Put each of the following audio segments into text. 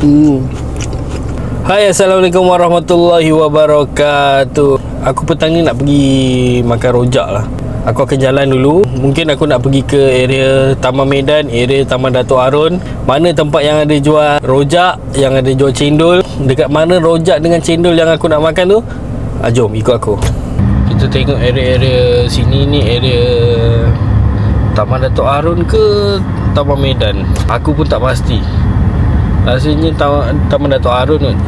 Hmm. Hai Assalamualaikum warahmatullahi wabarakatuh. Aku petang ni nak pergi makan rojak lah. Aku akan jalan dulu. Mungkin aku nak pergi ke area Taman Medan Area Taman Dato' Arun. Mana tempat yang ada jual rojak Yang ada jual cendol. Dekat mana rojak dengan cendol yang aku nak makan tu? Ah, Jom ikut aku. Kita tengok area-area sini ni Area Taman Dato' Arun ke Taman Medan? Aku pun tak pasti Rasanya Taman, Taman Dato' Arun kot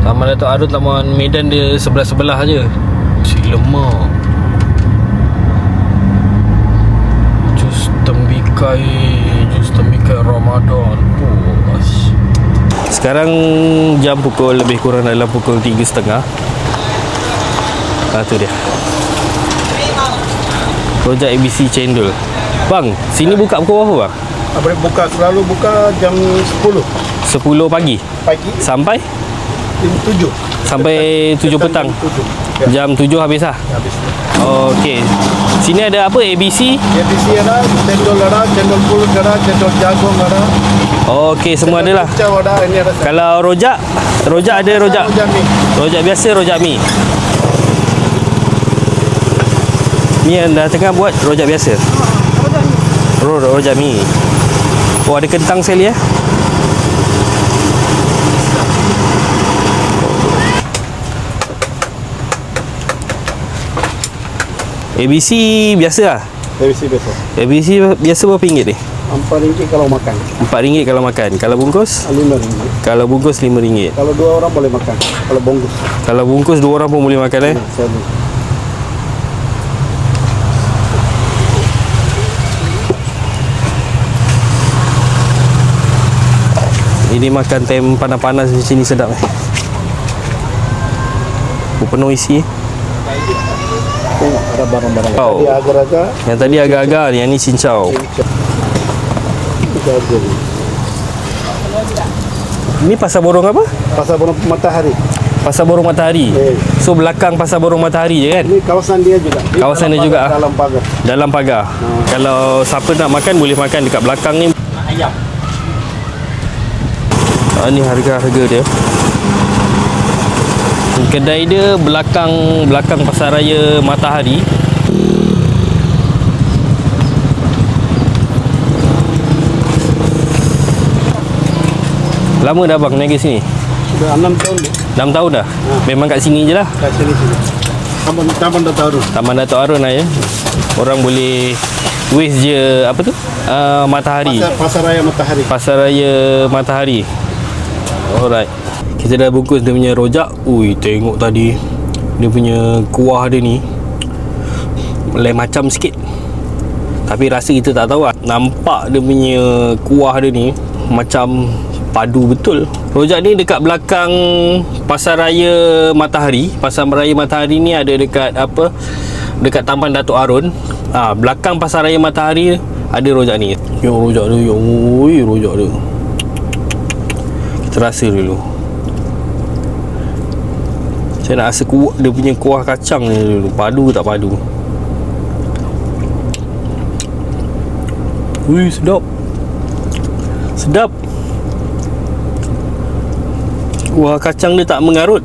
Taman Dato' Arun Taman Medan dia sebelah-sebelah je. Si lemak Jus tembikai Jus tembikai Ramadan. Puas Sekarang jam pukul lebih kurang dalam pukul 3.30 Ah tu dia. Rojak ABC Cendol. Bang, sini buka pukul berapa bang? Apa dia buka selalu buka jam 10 10 pagi? Pagi. Sampai? jam 7. Sampai 7 petang? Jam 7. Ya, Jam 7 habis lah? Habis. Okey. Sini ada apa? ABC ABC ada, cendol ada, cendol pulut ada, cendol jagung ada. Okey semua ada lah. Kicau ada, ini ada. Kalau rojak Rojak ada rojak? Rojak mi. Rojak biasa rojak mi Ni yang dah tengah buat rojak biasa? Ro Rojak mi Oh ada kentang sekali eh ABC biasa lah ABC biasa. ABC biasa berapa ringgit ni? Empat ringgit kalau makan. RM4 kalau makan Kalau bungkus? Lima ringgit. Kalau bungkus RM5 Kalau dua orang boleh makan. Kalau bungkus. Kalau bungkus dua orang pun boleh makan eh Nah, Ini makan tem panas-panas di sini sedap eh. Penuh isi eh. tengok ada barang-barang. Oh. Tadi agar-agar. Yang tadi agak-agak ni, yang ni cincau. Ini pasar borong apa? Pasar Borong Matahari. Pasar borong matahari. Eh. So belakang pasar borong matahari je kan? Ini kawasan dia juga. Dia Kawasan dalam dia juga, pagar, ah. Dalam pagar. Dalam pagar. Kalau siapa nak makan boleh makan dekat belakang ni. Ayam. Ah, ni harga-harga dia. Kedai dia belakang belakang pasar raya Matahari. Lama dah bang naik sini? Sudah enam tahun dia. 6 tahun dah. Memang kat sini je lah. Kat sini sini. Taman Taman Datarun. Taman Dato' Arun lah ya. Orang boleh waste je apa tu? Uh, matahari. Pasar, Pasar Raya Matahari. Pasar Raya Matahari. Alright. Kita dah bungkus dia punya rojak. Ui, tengok tadi. Dia punya kuah dia ni. Lain macam sikit. Tapi rasa kita tak tahu lah. Nampak dia punya kuah dia ni. Macam padu betul. Rojak ni dekat belakang Pasar Raya Matahari. Pasar Raya Matahari ni ada dekat apa? Dekat Taman Datuk Arun. Ah, belakang Pasar Raya Matahari ada rojak ni. Yo rojak dia, yo rojak dia. Kita rasa dulu. Saya nak rasa kuah dia punya kuah kacang ni dulu. Padu tak padu? Ui, sedap. Sedap. Kuah kacang dia tak mengarut.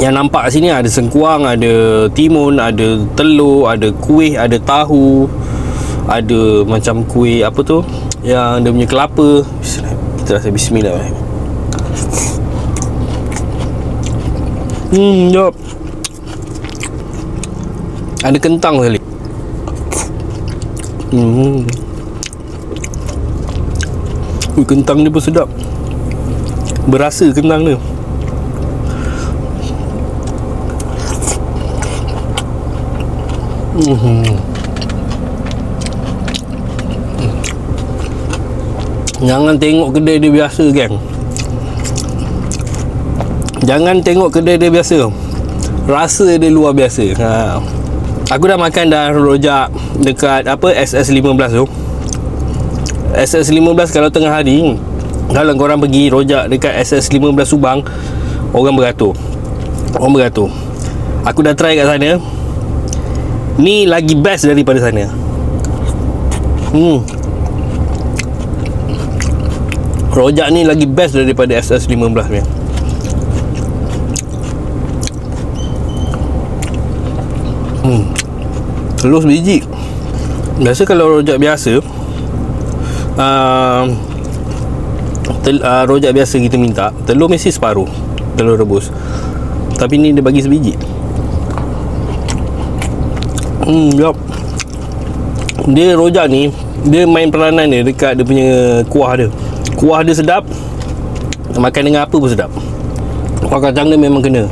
Yang nampak sini ada sengkuang, ada timun, ada telur, ada kuih, ada tahu, ada macam kuih apa tu? Yang dia punya kelapa. Kita rasa bismillah. Hmm, jap. Ada kentang sekali. Hmm. Ui, kentang dia pun sedap. Berasa kentang dia. Hmm. Jangan tengok kedai dia biasa geng Jangan tengok kedai dia biasa. Rasa dia luar biasa. Ha. Aku dah makan dah rojak Dekat apa SS15 tu. SS15 kalau tengah hari Kalau korang pergi rojak dekat SS15 Subang Orang beratur. Orang beratur. Aku dah try kat sana. Ni lagi best daripada sana. Hmm. Rojak ni lagi best daripada SS15 ni Hmm. Telur sebiji Biasa kalau rojak biasa uh, tel, uh, Rojak biasa kita minta Telur mesti separuh Telur rebus. Tapi ni dia bagi sebiji. Hmm, yup. Dia rojak ni Dia main peranan dia Dekat dia punya kuah dia. Kuah dia sedap Makan dengan apa pun sedap. Kuah kacang dia memang kena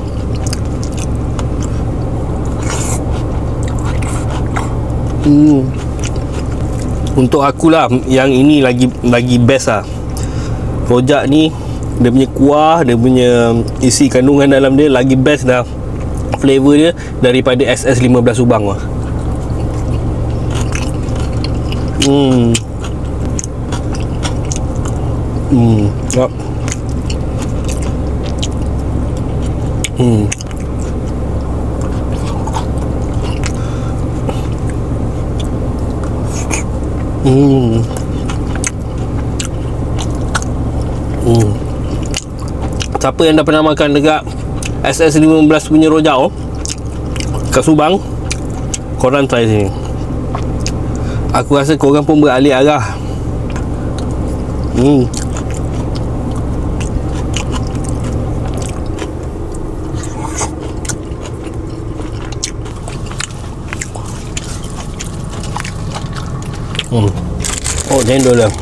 Hmm Untuk akulah Yang ini lagi Lagi best lah Rojak ni Dia punya kuah Dia punya Isi kandungan dalam dia Lagi best dah Flavor dia Daripada SS15 Subang lah Hmm. Hmm. Yep. Hmm. Hmm. Hmm. Siapa yang dah pernah makan dekat SS15 punya rojak oh, kat Subang, korang try sini. Aku rasa korang pun beralih arah Hmm Hmm. Oh, cendol dah.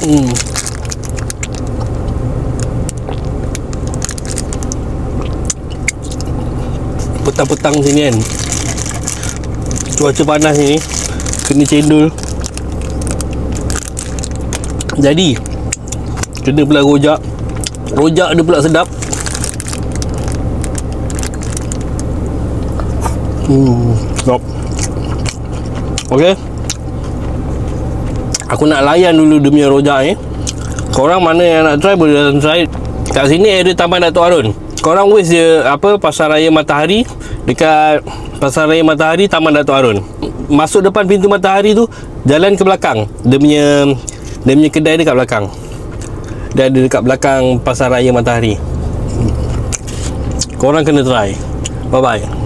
Hmm. petang-petang sini kan cuaca panas ni kena cendol jadi kena pula rojak rojak dia pula sedap. Hmm sedap. Ok. Aku nak layan dulu dia punya rojak ni. Korang mana yang nak try boleh datang try. Kat sini area Taman Datuk Harun. Korang waste je apa pasar raya matahari dekat pasar raya matahari Taman Datuk Harun. Masuk depan pintu matahari tu jalan ke belakang. Dia punya dia punya kedai dekat belakang dia ada dekat belakang pasar raya matahari. Korang kena try. Bye bye